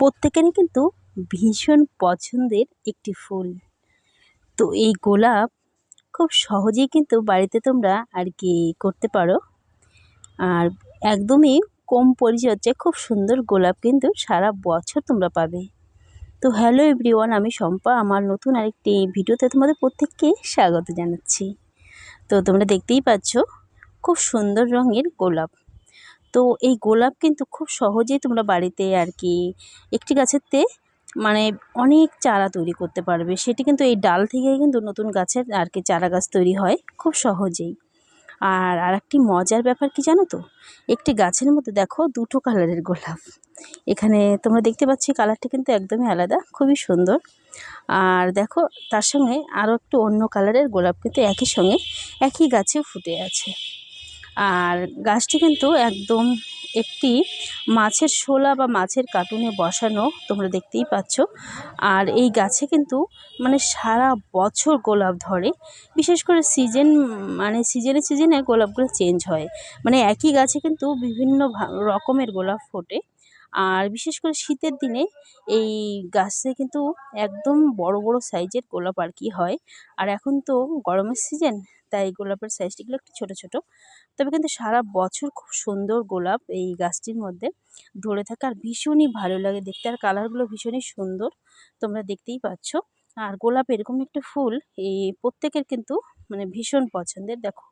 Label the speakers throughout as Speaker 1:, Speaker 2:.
Speaker 1: প্রত্যেকেরই কিন্তু ভীষণ পছন্দের একটি ফুল। তো এই গোলাপ খুব সহজেই কিন্তু বাড়িতে তোমরা আর কি করতে পারো। আর একদমই কম পরিচর্যায় খুব সুন্দর গোলাপ কিন্তু সারা বছর তোমরা পাবে। তো হ্যালো এভরিওয়ান, আমি শম্পা। আমার নতুন আরেকটি ভিডিওতে তোমাদের প্রত্যেককে স্বাগত জানাচ্ছি। তো তোমরা দেখতেই পাচ্ছ, খুব সুন্দর রঙের গোলাপ। তো এই গোলাপ কিন্তু খুব সহজেই তোমরা বাড়িতে আর কি একটি গাছেরতে মানে অনেক চারা তৈরি করতে পারবে। সেটি কিন্তু এই ডাল থেকেই কিন্তু নতুন গাছের আর কি চারা গাছ তৈরি হয় খুব সহজেই। আর আরেকটি মজার ব্যাপার কি জানো তো? একটি গাছের মধ্যে দেখো দুটো কালারের গোলাপ। এখানে তোমরা দেখতে পাচ্ছি কালারটা কিন্তু একদমই আলাদা, খুবই সুন্দর। আর দেখো তার সঙ্গে আরও একটু অন্য কালারের গোলাপ কিন্তু একই সঙ্গে একই গাছে ফুটে আছে। আর গাছটি কিন্তু একদম একটি মাছের শোলা বা মাছের কার্টুনে বসানো, তোমরা দেখতেই পাচ্ছ। আর এই গাছে কিন্তু মানে সারা বছর গোলাপ ধরে। বিশেষ করে সিজন মানে সিজনে সিজনে গোলাপগুলো চেঞ্জ হয়। মানে একই গাছে কিন্তু বিভিন্ন রকমের গোলাপ ফোটে। আর বিশেষ করে শীতের দিনে এই গাছে কিন্তু একদম বড় বড় সাইজের গোলাপ আর কি হয়। আর এখন তো গরমের সিজন তাই গোলাপের সাইজটিগুলো একটু ছোটো ছোটো। তবে কিন্তু সারা বছর খুব সুন্দর গোলাপ এই গাছটির মধ্যে ধরে থাকে আর ভীষণই ভালো লাগে দেখতে। আর কালারগুলো ভীষণই সুন্দর, তোমরা দেখতেই পাচ্ছ। আর গোলাপ এরকম একটা ফুল এই প্রত্যেকের কিন্তু মানে ভীষণ পছন্দের। দেখো,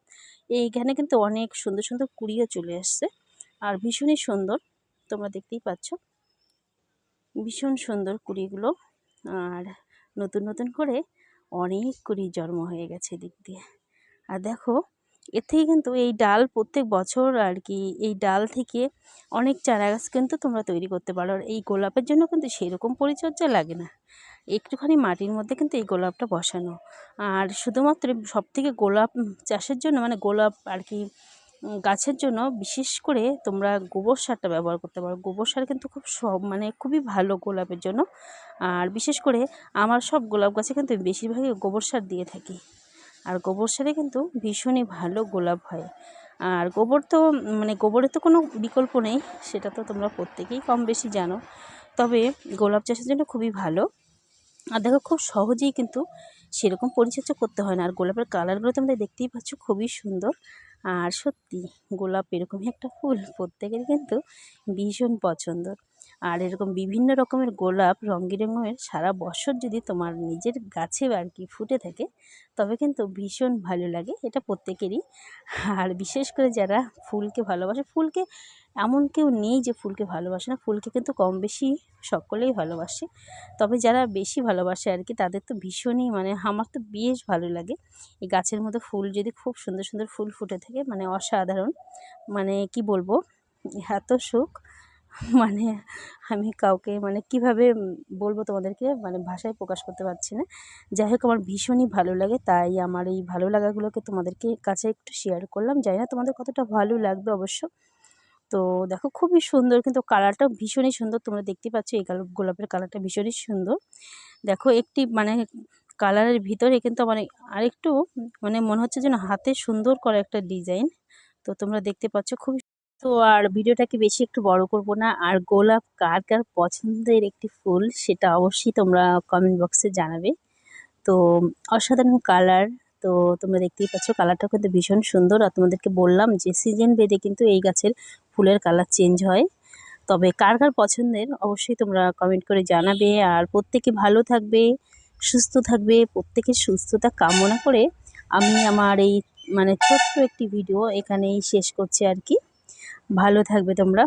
Speaker 1: এইখানে কিন্তু অনেক সুন্দর সুন্দর কুড়িও চলে আসছে আর ভীষণই সুন্দর। তোমরা দেখতেই পাচ্ছ। ভীষণ সুন্দর কুড়িগুলো। আর নতুন নতুন করে অনেক কুড়ি জন্ম হয়ে গেছে দিক দিয়ে। আর দেখো, এর থেকে কিন্তু এই ডাল প্রত্যেক বছর আর কি, এই ডাল থেকে অনেক চারা গাছ কিন্তু তোমরা তৈরি করতে পারো। আর এই গোলাপের জন্য কিন্তু সেরকম পরিচর্যা লাগে না। একটুখানি মাটির মধ্যে কিন্তু এই গোলাপটা বসানো। আর শুধুমাত্র সব থেকে গোলাপ চাষের জন্য মানে গোলাপ আর কি গাছের জন্য বিশেষ করে তোমরা গোবর সারটা ব্যবহার করতে পারো। গোবর সার কিন্তু খুব সব মানে খুবই ভালো গোলাপের জন্য। আর বিশেষ করে আমার সব গোলাপ গাছে কিন্তু বেশিরভাগই গোবর সার দিয়ে থাকি। আর গোবর সারে কিন্তু ভীষণই ভালো গোলাপ হয়। আর গোবর তো মানে গোবরের তো কোনো বিকল্প নেই, সেটা তো তোমরা প্রত্যেকেই কম বেশি জানো। তবে গোলাপ চাষের জন্য খুবই ভালো। আর দেখো খুব সহজেই কিন্তু সেরকম পরিচর্যা করতে হয় না। আর গোলাপের কালারগুলো তোমরা দেখতেই পাচ্ছ, খুবই সুন্দর। আর সত্যি গোলাপ এরকমই একটা ফুল প্রত্যেকের কিন্তু ভীষণ পছন্দর আর এরকম বিভিন্ন রকমের গোলাপ রঙের সারা বছর যদি তোমার নিজের গাছে আর কি ফুটে থাকে, তবে কিন্তু ভীষণ ভালো লাগে। এটা প্রত্যেকেরই। আর বিশেষ করে যারা ফুলকে ভালোবাসে, ফুলকে এমন কেউ নেই যে ফুলকে ভালোবাসে না। ফুলকে কিন্তু কম বেশি সকলেই ভালোবাসে। তবে যারা বেশি ভালোবাসে আর কি, তাদের তো ভীষণই মানে আমার তো বেশ ভালো লাগে। এই গাছের মধ্যে ফুল যদি খুব সুন্দর সুন্দর ফুল ফুটে থাকে মানে অসাধারণ। মানে কি বলব? এত সুখ। মানে আমি কাউকে মানে কীভাবে বলব তোমাদেরকে? মানে ভাষায় প্রকাশ করতে পারছি না। যাই হোক, আমার ভীষণই ভালো লাগে। তাই আমার এই ভালো লাগাগুলোকে তোমাদেরকে কাছে একটু শেয়ার করলাম। জানি না তোমাদের কতটা ভালো লাগবে অবশ্য। তো দেখো, খুবই সুন্দর কিন্তু কালারটাও ভীষণই সুন্দর। তোমরা দেখতে পাচ্ছ, এই গোলাপের কালারটা ভীষণই সুন্দর। দেখো, একটি মানে কালারের ভিতরে কিন্তু মানে আরেকটু মানে মনে হচ্ছে যেন হাতে সুন্দর করা একটা ডিজাইন তো তোমরা দেখতে পাচ্ছ, খুবই তো আর ভিডিওটাকে বেশি একটু বড় করব না। আর গোলাপ কার কার পছন্দের একটি ফুল সেটা অবশ্যই তোমরা কমেন্ট বক্সে জানাবে। তো অসাধারণ কালার তো তোমরা দেখতেই পাচ্ছ কালারটা কিন্তু ভীষণ সুন্দর। আর তোমাদেরকে বললাম যে সিজন বেঁধে কিন্তু এই গাছের ফুলের কালার চেঞ্জ হয়। তবে কার কার পছন্দের অবশ্যই তোমরা কমেন্ট করে জানাবে। আর প্রত্যেকে ভালো থাকবে, সুস্থ থাকবে, প্রত্যেকের সুস্থতা কামনা করে আমি আমার এই মানে ছোট্ট একটি ভিডিও এখানেই শেষ করছি আর কি। ভালো থাকবে তোমরা।